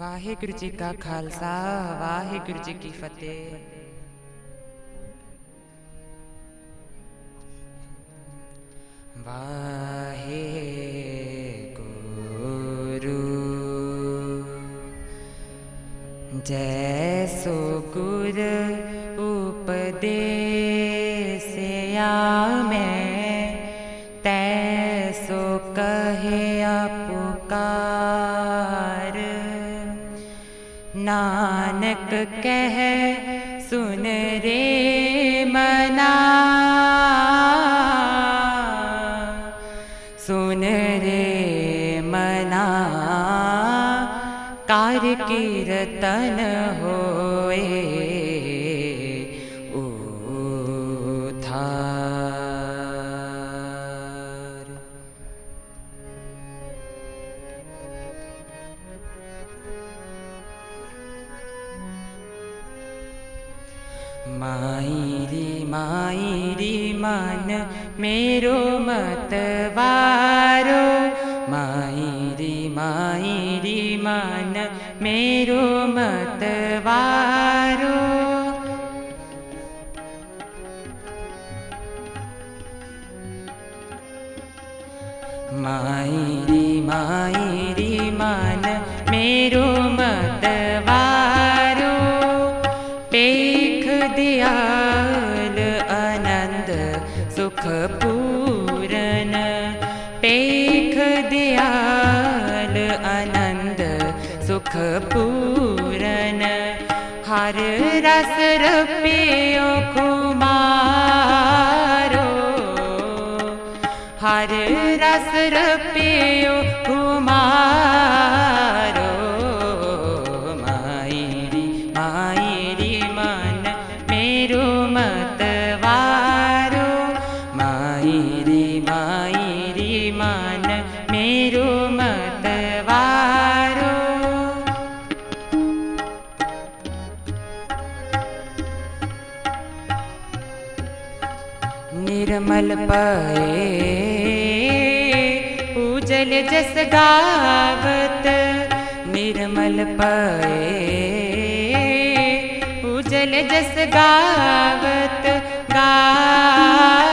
ਵਾਹਿਗੁਰੂ ਜੀ ਕਾ ਖਾਲਸਾ ਵਾਹਿਗੁਰੂ ਜੀ ਕੀ ਫਤਿਹ ਵਾਹਿਗੁਰੂ ਜੈਸੋ ਗੁਰ ਉਪਦੇਸਿਆ ਮੈਂ ਤੈਸੋ ਕਹਿਆ ਪੁਕਾਰ नानक कह सुन रे मना। सुन रे मना। कार कीर्तन होए। માયરી માયરી મન મેરો મતવારો માયરી માયરી મન મેરો મતવારો માયરી માયરી મન મેરો दुख पूरन पेख दयाल आनंद सुख पूरन हर रस रपियो कुमारो, हर रस रपियो कुमार। निर्मल पए उजल जस गावत निर्मल पए उजल जस गावत गावत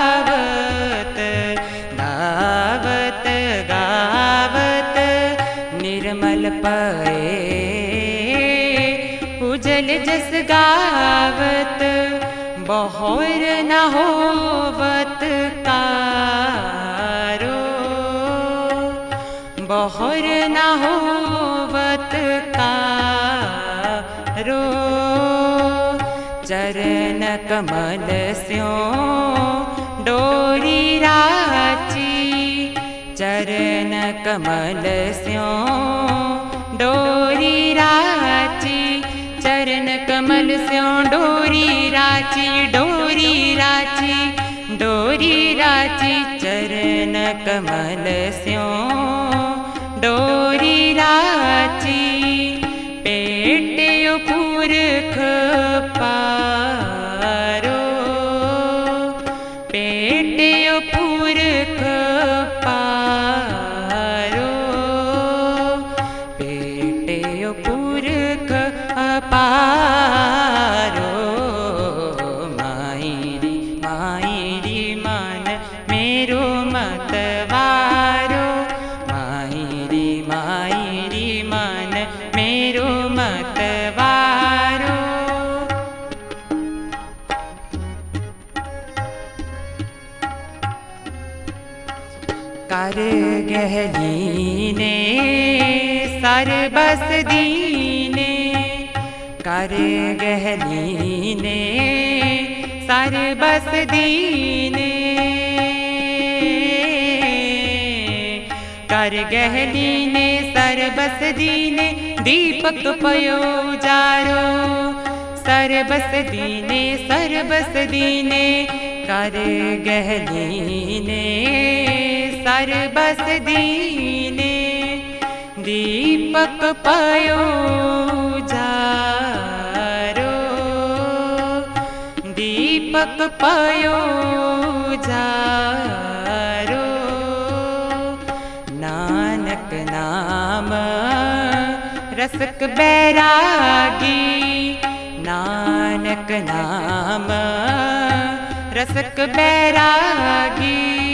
गावत गावत निर्मल पए उजल जस गावत बहोर न होवत बहोर न होवत कारो चरण कमल स्यो डोरी राची। चरण कमल स्यो डोरी राची। चरण कमल स्यों डोरी राची डोरी राची डोरी राची। चरण कमल स्यों door. गहलीने सर बस दीने कर गहलीने सर बस दीने कर गहलीने सर बस दीने दीपक पयो जारो। सर बस दीने सर बस दीने कर सर ਸਰ ਬਸਦੀ ਨੇ ਦੀਪਕ ਪਇਓ ਜਾਰੋ ਦੀਪਕ ਪਇਓ ਜਾਰੋ ਨਾਨਕ ਨਾਮ ਰਸਕ ਬੈਰਾਗੀ ਨਾਨਕ ਨਾਮ ਰਸਕ ਬੈਰਾਗੀ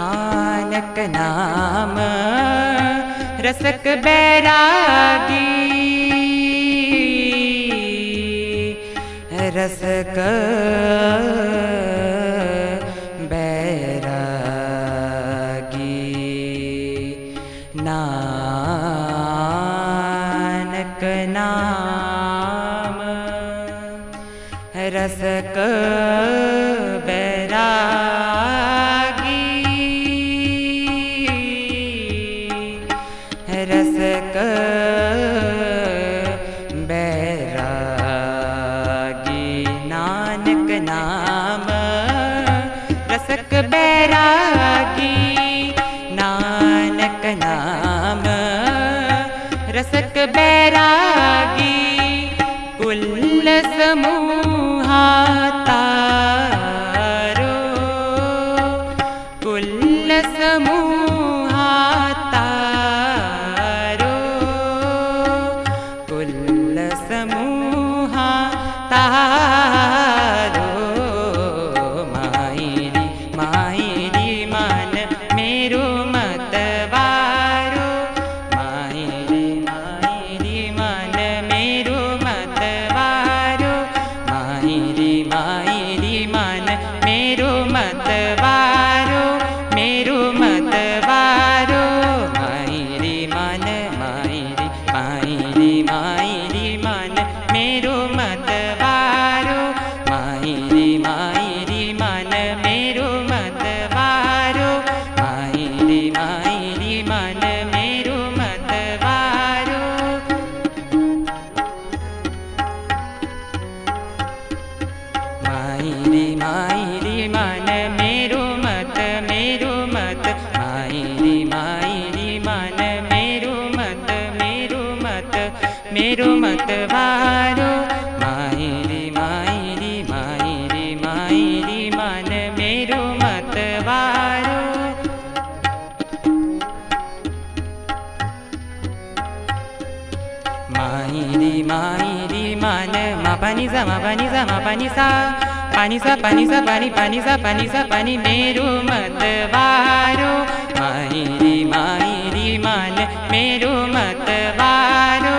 नानक नाम रसक बैरागी। रसक बैरागी માયરી માયરી મન મેરું મત મેરું મત. માયરી માયરી મન મેરું મત મેરું મત મેરું મત વારો. માયરી માયરી માયરી માયરી મન મેરું મત વારો. માયરી માયરી મન. માપની સા માપની સા માપની સા मा पानी सा पानी सा पानी सा पानी पानी सा पानी सा पानी मेरो मत वारो मायरी मायरी मन मेरो मत वारो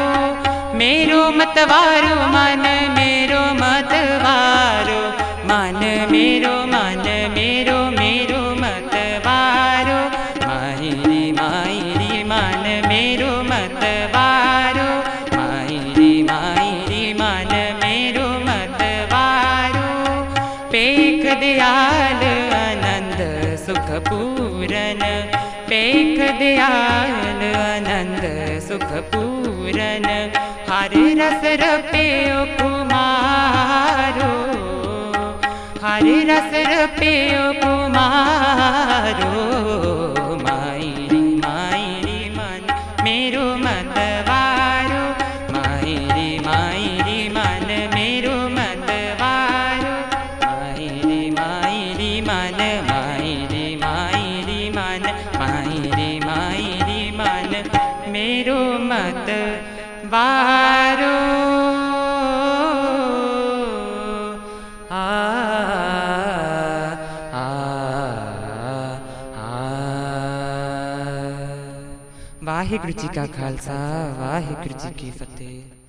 मेरो मत वारो मन मेरो मत वारो मन मेरो मन मेरो मेरो मत वारो मायरी मायरी दयाल आनंद सुख पूरन हर रस रपेओ कुमारो हर रस रपेओ कुमारो मायरी मायरी मन मेरो मतवारो मायरी मायरी मन बारो। आ वाहिगुरु जी का खालसा वाहिगुरु जी की फतेह।